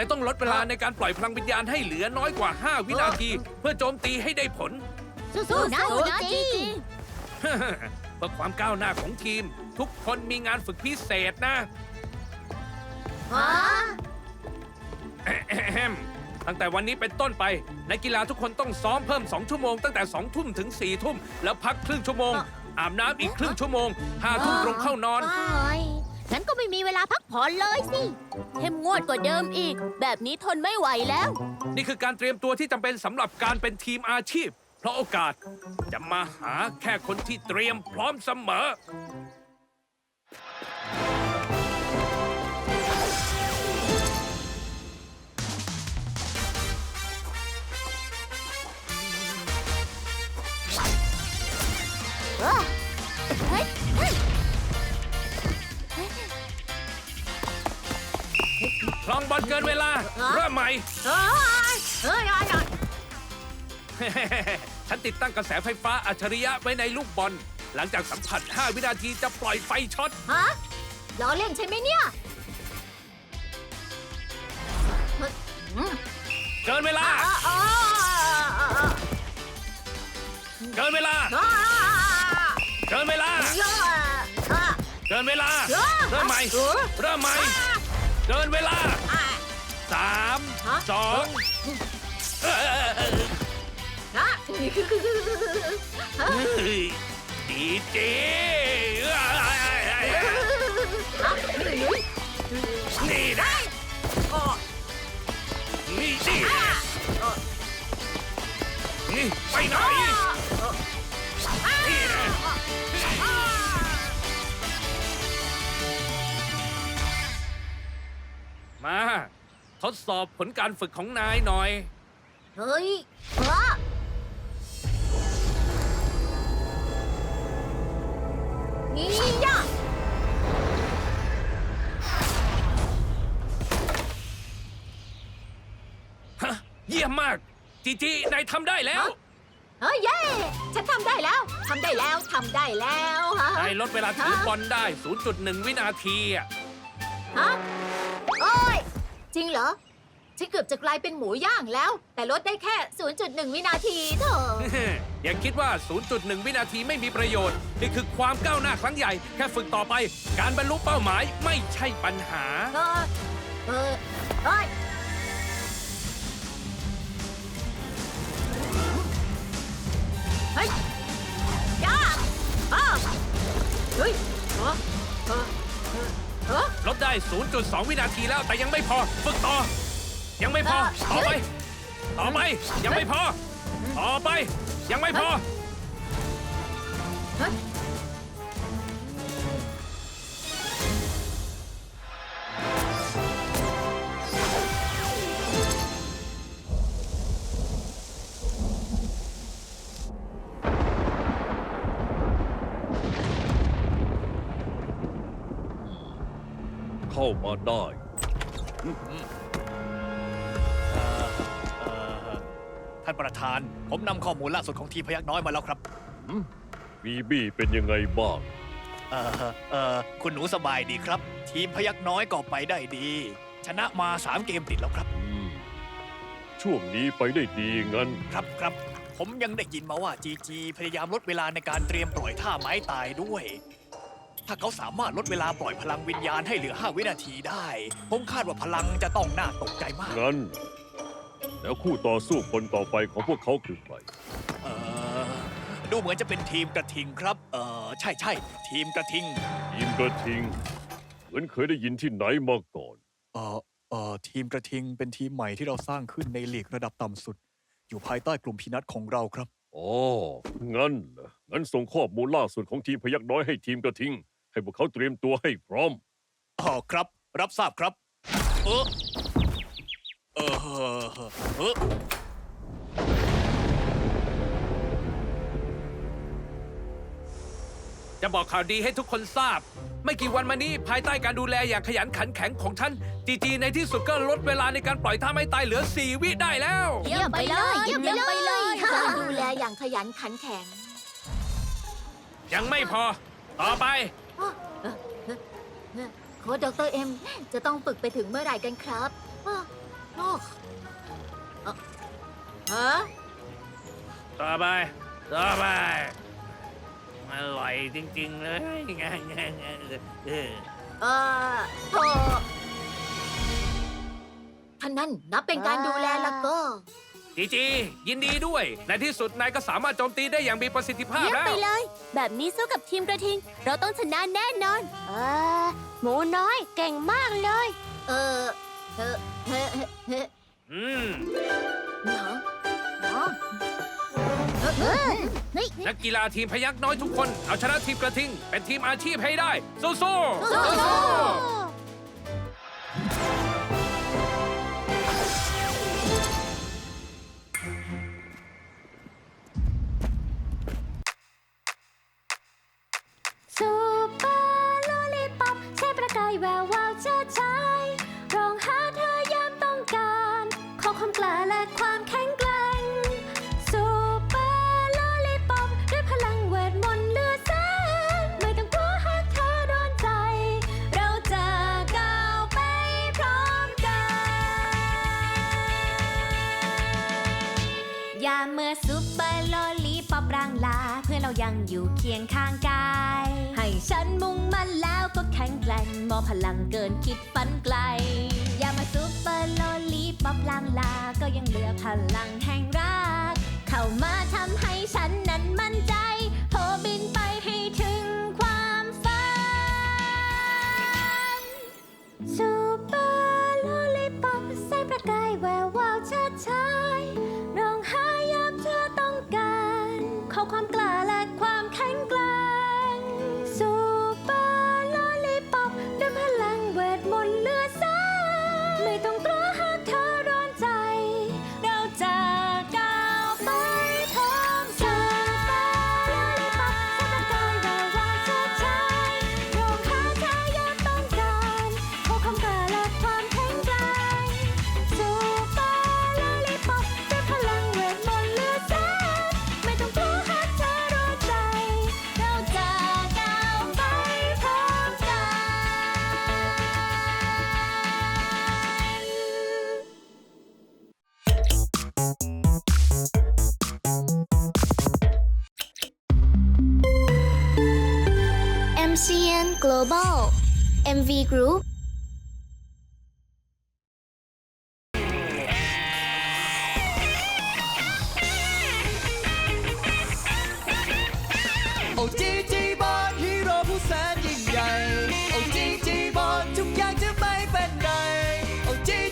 นายต้องลดเวลาในการปล่อยพลังวิญญาณให้เหลือน้อยกว่า 5 วินาที เพื่อโจมตีให้ได้ผล สู้ๆนะสู้นะจีจีเพื่อความก้าวหน้าของทีม ทุกคนมีงานฝึกพิเศษนะ ฮะแอะแฮมตั้งแต่วันนี้เป็นต้นไปนักกีฬาทุกคนต้องซ้อมเพิ่ม 2 ชั่วโมงตั้งแต่ 2 ทุ่มถึง 4 ทุ่ม แล้วพักครึ่งชั่วโมง อาบน้ำอีกครึ่งชั่วโมง5ทุ่มตรงเข้านอนโอ้ย งั้นก็ไม่มีเวลาพักผ่อนเลยสิเข้มงวดกว่าเดิมอีก แบบนี้ทนไม่ไหวแล้ว นี่คือการเตรียมตัวที่จำเป็นสำหรับการเป็นทีมอาชีพ เพราะโอกาสจะมาหาแค่คนที่เตรียมพร้อมเสมอ องบอลเกินเวลา เริ่มใหม่ เฮ้ยเฮ้ยนอนนอนฉันติดตั้งกระแสไฟฟ้าอัจฉริยะไว้ในลูกบอล หลังจากสัมผัส 5 วินาทีจะปล่อยไฟช็อต ฮะล้อเล่นใช่ไหมเนี่ยอืมเกินเวลา อ่าอ่าอ่าอ่าเกินเวลา อ่าเกินเวลา อ่าเกินเวลาอ่าเริ่มใหม่เออเริ่มใหม่ เกินเวลาอ่าสามฮะ สองเอ้ยอะดีเจ ทดสอบผลการฝึกของนายหน่อย เฮ้ยฮะนี่ยะฮะ เยี่ยมมาก จีจีนายทำได้แล้ว เฮ้ยเย้ฉันทำได้แล้วทำได้แล้วทำได้แล้วฮะนายลดเวลาถือบอลได้ 0.1 วินาทีอะฮะโอ้ย จริงเหรอ ฉันเกือบจะกลายเป็นหมูย่างแล้ว แต่ลดได้แค่ 0.1 วินาทีเถอะ อย่าคิดว่า 0.1 วินาทีไม่มีประโยชน์ นี่คือความก้าวหน้าครั้งใหญ่ แค่ฝึกต่อไป การบรรลุเป้าหมายไม่ใช่ปัญหา เออเออเฮ้ยเฮ้ยย่าอ้าวเฮ้ยเออเออเออเออ ลดได้ 0.2 วินาทีแล้วแต่ยังไม่พอ ฝึกต่อ ยังไม่พอ ต่อไป ต่อไป ยังไม่พอ ต่อไป ยังไม่พอ เฮ้ยเข้ามาได้ท่านประธาน ผมนำข้อมูลล่าสุดของทีมพยักน้อยมาแล้วครับบีบี้เป็นยังไงบ้าง เออเออคุณหนูสบายดีครับ ทีมพยักน้อยก็ไปได้ดี ชนะมา3เกมติดแล้วครับ อืม ช่วงนี้ไปได้ดีงั้น ครับครับ ผมยังได้ยินมาว่าจีจีพยายามลดเวลาในการเตรียมปล่อยท่าไม้ตายด้วย ถ้าเขาสามารถลดเวลาปล่อยพลังวิญญาณให้เหลือ 5 วินาทีได้ ผมคาดว่าพลังจะต้องน่าตกใจมาก งั้น แล้วคู่ต่อสู้คนต่อไปของพวกเขาคือใคร เออดูเหมือนจะเป็นทีมกระทิงครับ เออใช่ใช่ทีมกระทิงทีมกระทิง เหมือนเคยได้ยินที่ไหนมาก่อน เอ่อเอ่อทีมกระทิงเป็นทีมใหม่ที่เราสร้างขึ้นในลีกระดับต่ำสุด อยู่ภายใต้กลุ่มพีนัทของเราครับ อ๋อ งั้นเหรองั้นส่งข้อมูลล่าสุดของทีมพยักน้อยให้ทีมกระทิง ให้พวกเขาเตรียมตัวให้พร้อม อ๋อครับ รับทราบครับ เออเออเออจะบอกข่าวดีให้ทุกคนทราบ ไม่กี่วันมานี้ภายใต้การดูแลอย่างขยันขันแข็งของฉันจีจีในที่สุดก็ลดเวลาในการปล่อยท่าไม่ตายเหลือ 4 วิได้แล้ว เยี่ยมไปเลยเยี่ยมไปเลยการดูแลอย่างขยันขันแข็ง ยังไม่พอ ต่อไป โค้ดดรเอ็มจะต้องฝึกไปถึงเมื่อไหร่กันครับฮะต่อไป ต่อไป มันอร่อยจริง ๆ เลยงานงานงานเออเอ่ทท่านนั้นนับเป็นการดูแลแล้วก็ จีจี ยินดีด้วย ในที่สุดนายก็สามารถโจมตีได้อย่างมีประสิทธิภาพเยี่ยมแล้ว ไปเลย แบบนี้สู้กับทีมกระทิง เราต้องชนะแน่นอน เออ หมูน้อยเก่งมากเลย เออเฮ้เฮ้เฮ้อืม เนาะเนาะเฮ้ย นักกีฬาทีมพยักน้อยทุกคน เอาชนะทีมกระทิง เป็นทีมอาชีพให้ได้ สู้ๆ สู้ๆาเมื่อซุปเปอร์ลอลีปอบร่างลา เพื่อเรายังอยู่เคียงข้างกาย ให้ฉันมุ่งมั่นแล้วก็แข็งแกร่งมอบพลังเกินคิดฝันไกลอย่ามาซุปเปอร์ลอลีปอบร่างลา ก็ยังเหลือพลังแห่งรัก เข้ามา Global MV Group